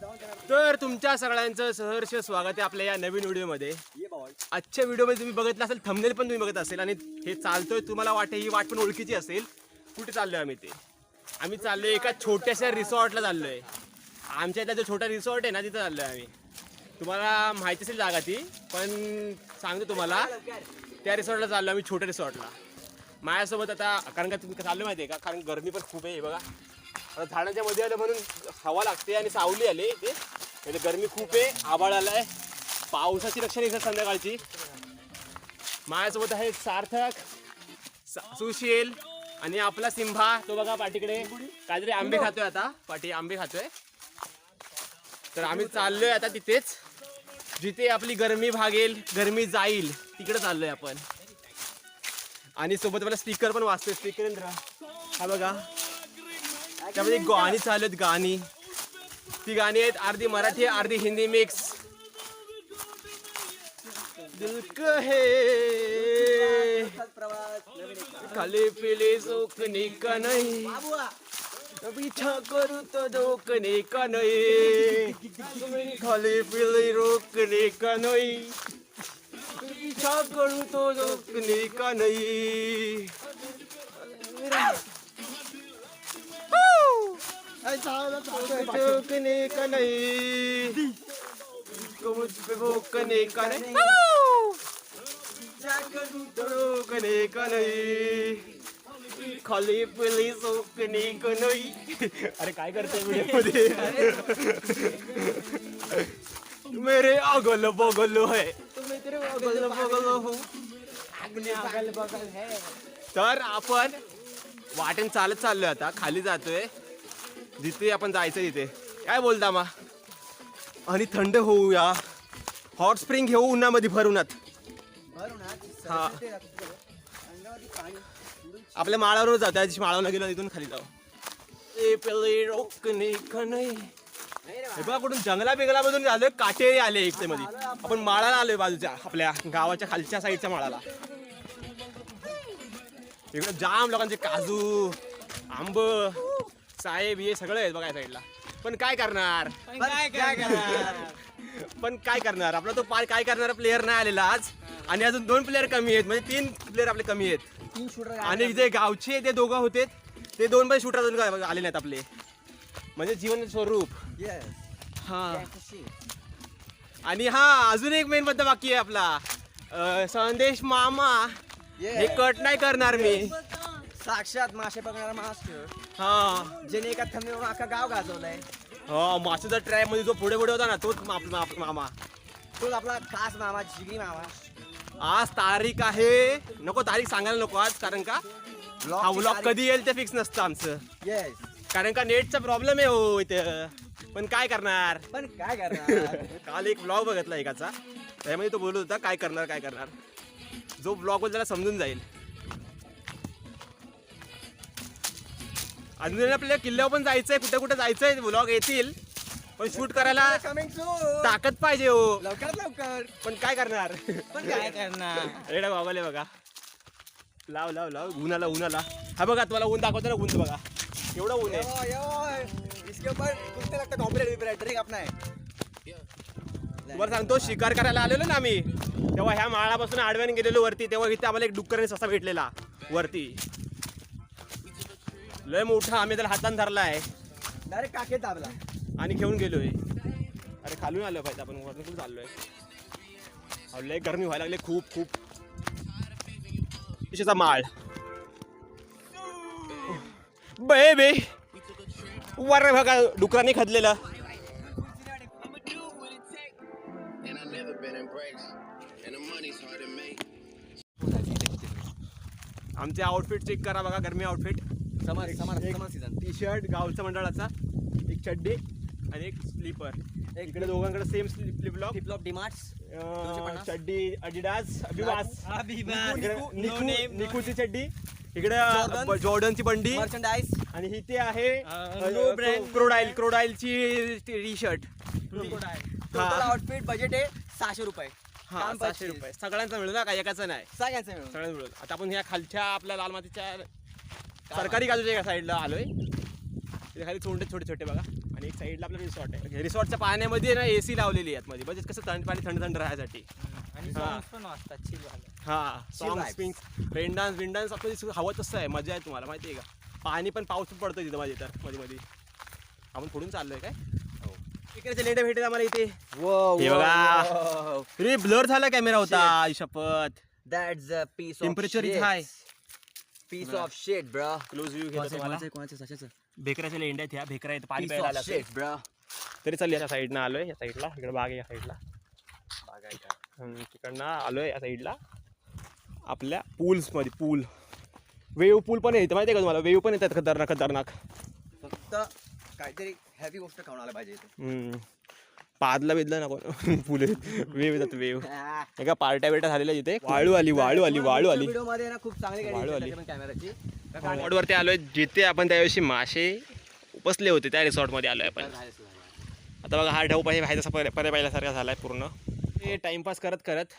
तर तुमच्या सगळ्यांचं सहर्ष स्वागत आहे आपल्या या नवीन व्हिडिओमध्ये. आजच्या व्हिडिओमध्ये तुम्ही बघितलं असेल थंबनेल पण तुम्ही बघत असेल आणि हे चालतोय तुम्हाला वाटे ही वाट पण ओळखीची असेल. कुठे चाललोय आम्ही ते? आम्ही चाललोय एका छोट्याशा रिसॉर्टला चाललोय. आमच्या इथला जो छोटा रिसॉर्ट आहे ना तिथं चाललोय आम्ही. तुम्हाला माहिती असेल जागा ती पण सांगतो तुम्हाला. त्या रिसॉर्टला चाललो आम्ही छोट्या रिसॉर्टला. माझ्यासोबत आता कारण का तुम्ही चाललो माहिती आहे का? कारण गरमी पण खूप आहे बघा. आता झाडांच्या मध्ये आलं म्हणून हवा लागते आणि सावली आली ते म्हणजे गरमी खूप आहे आभाळ आलाय. पावसाची लक्षणे आहेत संध्याकाळची. माझ्यासोबत आहे सार्थक सा- सुशील आणि आपला सिंभा. तो बघा पाठीकडे. काहीतरी आंबे खातोय आता. पाठी आंबे खातोय. तर आम्ही चाललोय आता तिथेच. जिथे आपली गरमी भागेल गरमी जाईल तिकडे चाललोय आपण. आणि सोबत मला स्पीकर पण वाचतोय स्पीकर हा बघा. त्यामध्ये गाणी चालू आहेत गाणी. ती गाणी आहेत अर्धी मराठी अर्धी हिंदी मिक्स दिलक हे खाली पिले जोकने का नाही पीछा करू तो रोकने का नाही खाली पिले रोकने का नाही पीछा करू तो रोकने का नाही रोकने का नहीं मुझ पे रोकने का नहीं रोकने का नहीं खाली पिली सोकने का अरे काय करते व्हिडिओ मेरे अगल बगल है तुम्ही तेरे अगल बगल हो तर आपण वाटेन चालत चाललोय आता खाली जातोय. जिथे आपण जायचं तिथे. काय बोलता मा? आणि थंड होऊया. हॉट स्प्रिंग घेऊ उन्हामध्ये भरूनात हा. आपल्या माळावर जातो त्या दिवशी माळावर गेलो तिथून खाली जाऊ. ए पेले हे बघा कुठून जंगला बिगलामधून आलोय काटेरी आले एक मध्ये आपण माळाला आलोय बाजूच्या आपल्या गावाच्या खालच्या साईडच्या माळाला. इकडे जाम लोकांचे काजू आंब. साहेब हे सगळं आहेत बघा साईडला. पण काय करणार? काय काय करणार? पण काय करणार? आपला तो पाय काय करणारा प्लेअर नाही आलेला आज. आणि अजून दोन प्लेअर कमी आहेत. म्हणजे तीन प्लेअर आपले कमी आहेत. तीन शूटर आणि जे गावचे ते दोघं होते. ते दोन पण शूटर अजून काय आले नाहीत आपले. म्हणजे जीवन स्वरूप. हा. आणि हा अजून एक मेन मुद्दा बाकी आहे आपला. अं, संदेश मामा. हे कट नाही करणार मी. साक्षात मासे पकडणारा मास्टर हा. ज्याने एका थंबीवर अख्खा गाव गाजवलाय. हा मासेचा ट्रॅपमध्ये जो पुढे पुढे होता ना तोच मामा. तोच आपला खास मामा जिगरी मामा. आज तारीख आहे नको तारीख सांगायला नको आज कारण का? हा व्लॉग कधी येईल ते फिक्स नसतं आमचं. येस कारण का नेटचा प्रॉब्लेम आहे हो इथं. पण काय करणार? पण काय करणार? काल एक ब्लॉग बघितला एकाचा. त्यामध्ये तो बोलत होता काय करणार काय करणार? जो ब्लॉग बोल त्याला समजून जाईल. अजून आपल्याला किल्ल्यावर पण जायचंय कुठे कुठे जायचंय ब्लॉग येतील. पण शूट करायला ताकद पाहिजे हो. लवकरात लवकर. पण काय करणार? पण काय करणार? रेडा बाबाले बघा. लाव लाव लाव. उन्हाला उन्हाला हा बघा तुम्हाला ऊन दाखवतो ना ऊन बघा. एवढं ऊन आहे. इसके ऊपर लगता सांगतो शिकार करायला आलेलो ना आम्ही तेव्हा ह्या माळापासून आडव्याने गेलेलो वरती तेव्हा इथे आम्हाला एक डुक्करने ससा भेटलेला वरती. लय मोठा आम्ही त्याला हातान धरलाय. डायरेक्ट काके दाबला. आणि घेऊन गेलोय. अरे खालून आलो पाहिजे आपण वरून कुठं चाललोय? अहो, लय गरमी व्हायला लागले खूप खूप. पिशेचा माळ. बे बे वर बघा डुकरांनी खदलेलं And I never been embraced. And the money's hard to make. आमचे आउटफिट चेक करा बघा गरमी outfit summer summer summer season T shirt गावच्या मंडळाचा एक चड्डी आणि एक स्लीपर इकडे दोघांकडे same slip lock flip flop DMart's पन्नास. चड्डी अडिडास अभिवास. इकडे निकू- निकूची चड्डी. इकडे Jordan. जॉर्डनची बंडी. मर्चंडाइज आणि इथे आहे no brand. क्रोडाईल क्रोडाईलची टी शर्ट टोटल हा. आउटफिट बजेट आहे सहाशे रुपये. हा काम. रुपये. सगळ्यांचा मिळून ना का? एकाचं नाही सगळ्यांचं मिळून सगळ्यांना मिळून आता आपण ह्या खालच्या आपल्या लाल मातीच्या सरकारी गाजूच्या एका साईडला आलोय. तिथे खाली छोटे छोटे छोटे बघा. आणि एक साईडला आपलं रिसॉर्ट आहे. रिसॉर्टच्या पाण्यामध्ये ना ए सी लावलेली आहे आतमध्ये म्हणजे कसं थंड पाणी थंड थंड राहण्यासाठी आणि हा. songs पण वाजतात chill वाले. हा सॉंग. स्पिंग रेन डान्स विन डान्स आपलं हवं तसं आहे. मजा आहे तुम्हाला माहिती आहे का? पाणी पण पाऊस पण पडतो तिथं माझ्या तर मध्ये मध्ये. आपण पुढून चाललोय काय? इकडे लेडे भेटेल आम्हाला इथे. हे बघा. रे ब्लर झाला कॅमेरा होता शपथ. That's a piece of temperature is. High Piece of shit, bro. Close view घेतो तुम्हाला. भेकराच्या लेंड्या आहेत ह्या भेकरा आहेत पाणी प्यायला आला shit, bro. तरी चालली या साईडनं आलोय या साईडला. इकडे बाग आहे या साईडला. हम्म, तिकडनं आलोय या साईडला. आपल्या पूल्समध्ये पूल वेव पूल पण येतं माहिती आहे का तुम्हाला? वेव पण येतात खतरनाक खतरनाक. फक्त काहीतरी हेवी गोष्ट खाऊन आला पाहिजे इथे. हम्म. पादला बेदला नको. फुले. वेव येतात वेव. एका पार्ट्या बिर्ट्या झालेल्या तिथे. वाळू आली वाळू आली वाळू आली. ना खूप चांगली वाळू आली. कॅमेराची. रिसॉर्टवरती आलोय जिथे आपण त्यावेळी मासे उपसले होते त्या रिसॉर्टमध्ये आलोय आपण. आता बघा हा ढव पाहिजे बाहेरचा पर्याय पर्याय पाहिल्यासारखा झाला आहे पूर्ण. हे टाइमपास करत करत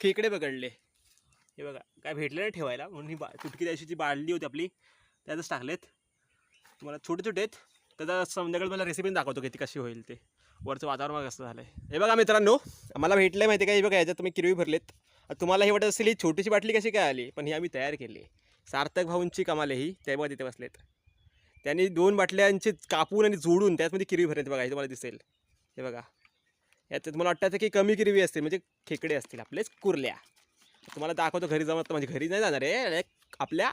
खेकडे पकडले. हे बघा काय भेटले नाही ठेवायला. म्हणून ही बा तुटकी त्याची जी बाळली होती आपली. त्यातच टाकलेत. तुम्हाला छोटे छोटे आहेत. त्याचा संध्याकाळी मला रेसिपी दाखवतो की ती कशी होईल ते. वरचं वातावरण कसं झालं आहे हे बघा मित्रांनो मला भेटलं आहे माहिती आहे का? हे बघा याच्यात तुम्ही किरवी भरलेत. तुम्हाला हे वाटत असेल ही छोटीशी बाटली कशी काय आली? पण ही आम्ही तयार केली. सार्थक भाऊंची कमाल आहे ही. ते बघा तिथे बसलेत. त्यांनी दोन बाटल्यांचे कापून आणि जोडून त्यातमध्ये किरवी भरलेत बघा हे तुम्हाला दिसेल. हे बघा. यात तुम्हाला वाटतं की कमी किरवी असतील म्हणजे खेकडे असतील आपलेच कुर्ल्या. तुम्हाला दाखवतो घरी जाऊन म्हणजे घरी नाही जाणार आहे आपल्या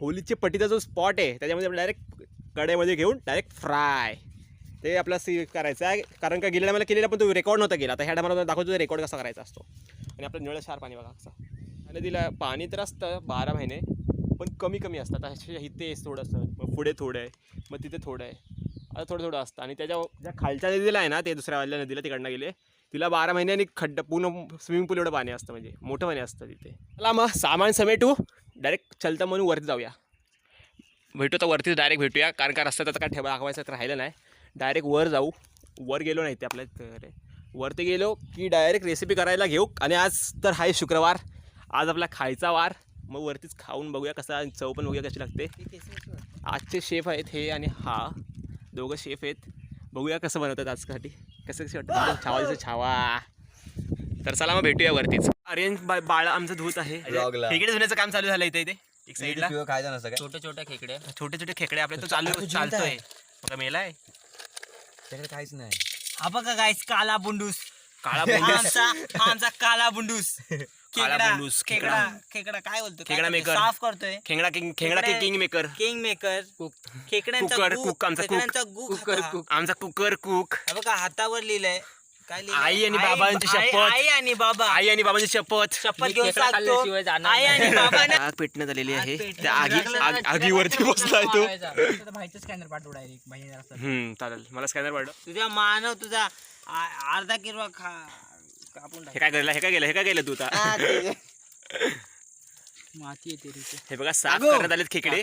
होलीचे पट्टीचा जो स्पॉट आहे त्याच्यामध्ये आपण डायरेक्ट कड्यामध्ये घेऊन डायरेक्ट फ्राय ते आपला सी करायचं आहे. कारण का गेल्या मला केलेला पण तो रेकॉर्ड नव्हता गेला आता ह्या टायमाला दाखवतो रेकॉर्ड कसा करायचा असतो. आणि आपलं निळं शार पाणी बघा आणि दिलं पाणी तर असतं बारा महिने पण कमी कमी असतात. असे इथे थोडंसं. मग पुढे थोडं आहे. मग तिथे थोडं आहे. आता थोडं थोडं असतं. आणि त्याच्या ज्या खालच्या नदीला आहे ना ते दुसऱ्या वाल्या नदीला तिकडनं गेले. तिला बारा महिने आणि खड्डा पूर्ण स्विमिंग पूल एवढं पाणी असतं म्हणजे. मोठं पाणी असतं तिथे. चला मग सामान समेटू डायरेक्ट चलतं म्हणून वरती जाऊया. भेटू तर वरतीच डायरेक्ट भेटूया. कारण का रस्त्यात आता काय ठेवा दाखवायचं तर राहिलं नाही. डायरेक्ट वर जाऊ. वर गेलो नाही ते आपल्या. वरती गेलो की डायरेक्ट रेसिपी करायला घेऊ. आणि आज तर आहे शुक्रवार. आज आपला खायचा वार. मग वरतीच खाऊन बघूया कसा चव पण बघूया कशी लागते. आजचे शेफ आहेत हे आणि हा. दोघं शेफ आहेत. बघूया कसं बनवतात आजसाठी. कसं कसं वाटतं? छावा दिसतं छावा. तर चला मग भेटूया वरतीच. अरेंज बाळ आमचं धूत आहे. खेकडे धुण्याचं काम चालू झालं इथे इथे. एक साईडला खायचं नसतं काय छोटे छोटे खेकडे. छोटे छोटे खेकडे आपले तो चालू चालतोय. आहे. त्याकडे काहीच नाही हा बघा गाईस काला बुंडूस काळा बोंडूस. आमचा हा आमचा काला बुंडूस काळा खेकडा बुंडूस, खेकडा. खेकडा खेकडा काय बोलतो काय खेकडा करतोय? maker. साफ करतोय खेंगडा किंग खेंगडा खेकडे- किंग मेकर किंग मेकर खेकड्यांचा कुकर, गु- कुक, आमचा कुक. खेकड्यांचा गु कुकर खाता. कुक आमचा कुकर कुक हा बघा हातावर लिहिलंय काय लिहिलंय? आई आणि बाबांची आई- शपथ. आई आणि बाबा. आई आणि बाबांची शपथ. शपथ घेऊन सांगतो. आई आणि बाबा आग पेटण्यात आलेली आहे. त्या आगी आग- आगीवरती बसलाय तो. माहिती स्कॅनर पाठवू डायरेक्ट हम्म चालेल. मला स्कॅनर पाडलं तुझ्या मानव तुझा आ- अर्धा किलो खा कापून हे काय केलं हे काय केलं हे काय केलं तू आता? माती येते रे हे बघा साफ करण्यात आलेत खेकडे.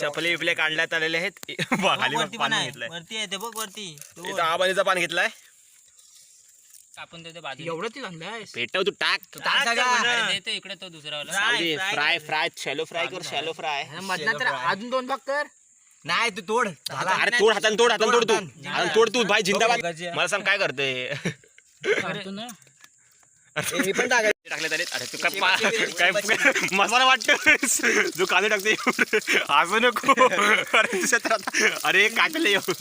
चपले विपले काढण्यात आलेले आहेत. बा, खाली वरती पण पाणी आहे. घेतलंय. वरती आहे ते बघ वरती. तो इथं आबानीचा पान घेतलाय. आपण देतो बाजू एवढं ती पेटव तू टाक. देतो इकडे तो दुसरा फ्राय फ्राय शॅलो फ्राय कर शॅलो फ्राय तर अजून दोन भाग कर. नाही तू तोड. अरे तोड हाताने तोड हाताने तोड तू. हाताने. तोड तू भाई जिंदाबाद. मला सांग काय करते मी पण टाकायचं. टाकले तरी. अरे तू काय पा- काय काय मसाला वाटतो जो कांदे टाकते हसू नको. अरे तुझ्या तर आता- अरे काय केलं येऊ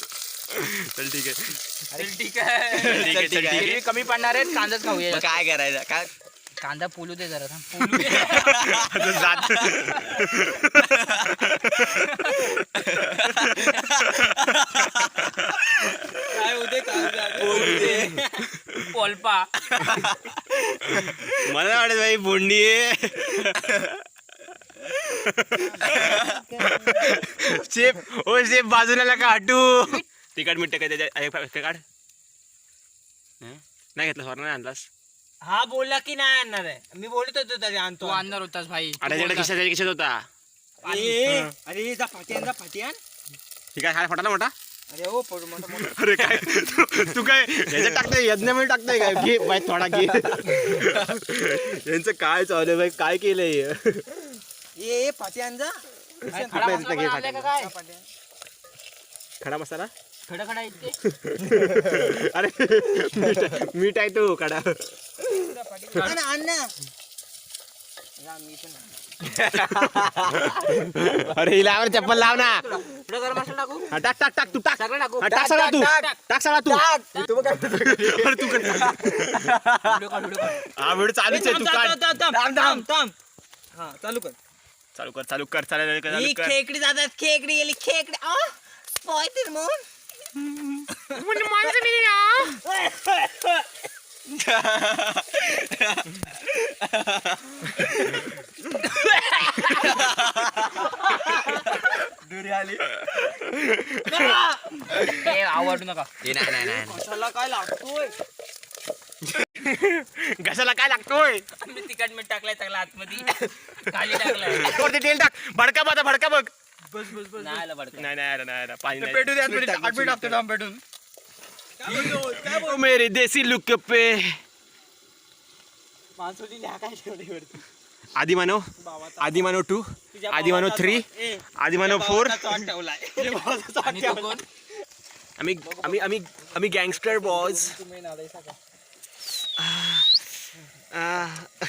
चल ठीक आहे. ठीक आहे. चल ठीक आहे चल ठीक आहे. कमी पडणार आहेत कांदाच खाऊया मग काय करायचं? काय? कांदा पोलू दे जरा थांब. पोलू दे. आता जात. काय होते पोलपा. मला वाटत भाई बोंडी आहे. शेप ओ शेप बाजूला नका हटू. तिखट मिठ काय त्याच्या अरे, काढ. हं? नाही घेतलं स्वर्ण नाही आणलास? हा बोलला की नाही आणणार आहे. मी बोलत होतो तरी आणतो. आणणार होतास भाई. अरे त्याच्या खिशात त्याच्या खिशात होता. अरे जा फाटी आण जा फाटी आण ठीक आहे हा फटाला मोठा. अरे हो पडू मोठा मोठा. अरे काय? तू- तू काय याच्यात टाकतोय यज्ञामध्ये टाकतोय काय? घे बाय थोडा घे. यांचं काय चालू आहे बाई? काय केलंय ये ये फाटी आण जा. खडा मसाला? इतके? अरे मीठ आहे- मीठ आहे तो पण अरे हिला आवर चप्पल लाव ना. थोडं गरम मसाला टाकू? हा, टाक टाक टाक तू टाक. सगळं टाकू. हा, टाक सगळा तू. टाक सगळा तू. अरे तू कर. व्हिडिओ काढ व्हिडिओ काढ. हा व्हिडिओ चालूच आहे तू थांब, काढ. थांब, थांब, थांब, थांब, थांब. हा चालू कर. चालू कर चालू कर चालू कर चालू ही कर. खेकडी जातात खेकडी गेली खेकडी. आ स्पॉयटर मग आवडू नका मसाला काय लागतोय घशाला काय लागतोय मी तिखट मीठ टाकलाय चांगला आतमध्ये खाली टाकलाय वरती तेल टाक भडका बघ आता भडका बघ बस बस बस नाही आला बडका नाही नाही अरे, नाही अरे, पाणी नाही. पेटू द्या आठवी टाकतो थांब पेटून. ओ मेरे देसी लुक पे. माणसोली लिहा काय ठेवली वरती? आदि मानव आदि मानव टू आदि मानव थ्री आदि मानव फोर आणि तो कोण? आम्ही आम्ही आम्ही आम्ही गँगस्टर बॉज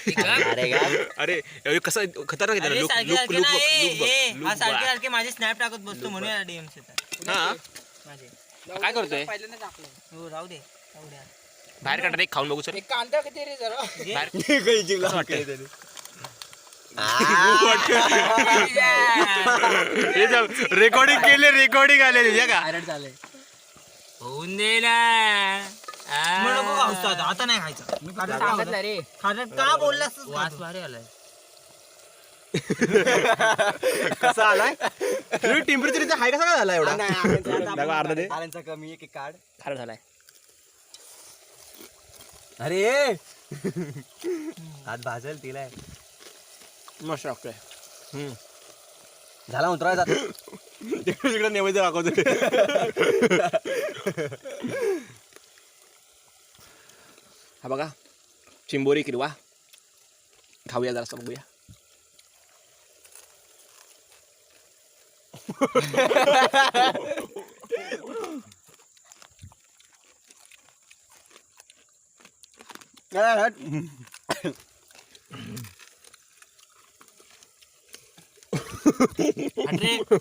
अरे अरे कसं खतरनाक लुक सारखे लुक सारखे लुक ना ए, लुक ए, लुक हा सारखे सारखे माझे स्नॅप टाकत बसतो म्हणून हा? माझे. काय करतोय? हो राहू दे राहू द्या बाहेर काढा रे खाऊन बघू सर कांदा किती रे जरा? बाहेर. कसं वाटतंय? हे रेकॉर्डिंग केले रेकॉर्डिंग आले का? होऊन दे ना. आता नाही खायचं. रे का बोललास वास भारी आलाय. कसा आलाय? टेम्परेचर इथे हाय कसा काय झाला एवढा? दाखवा अर्धा दे. कमी एक एक काढ खार झालाय. अरे! हात भाजल तिला. मस्त लागतोय. झाला उतरायचा. तिकडे नैवेद्य दाखवतो हा बघा चिंबोरी किरवा खाऊया जरा बघूया अरे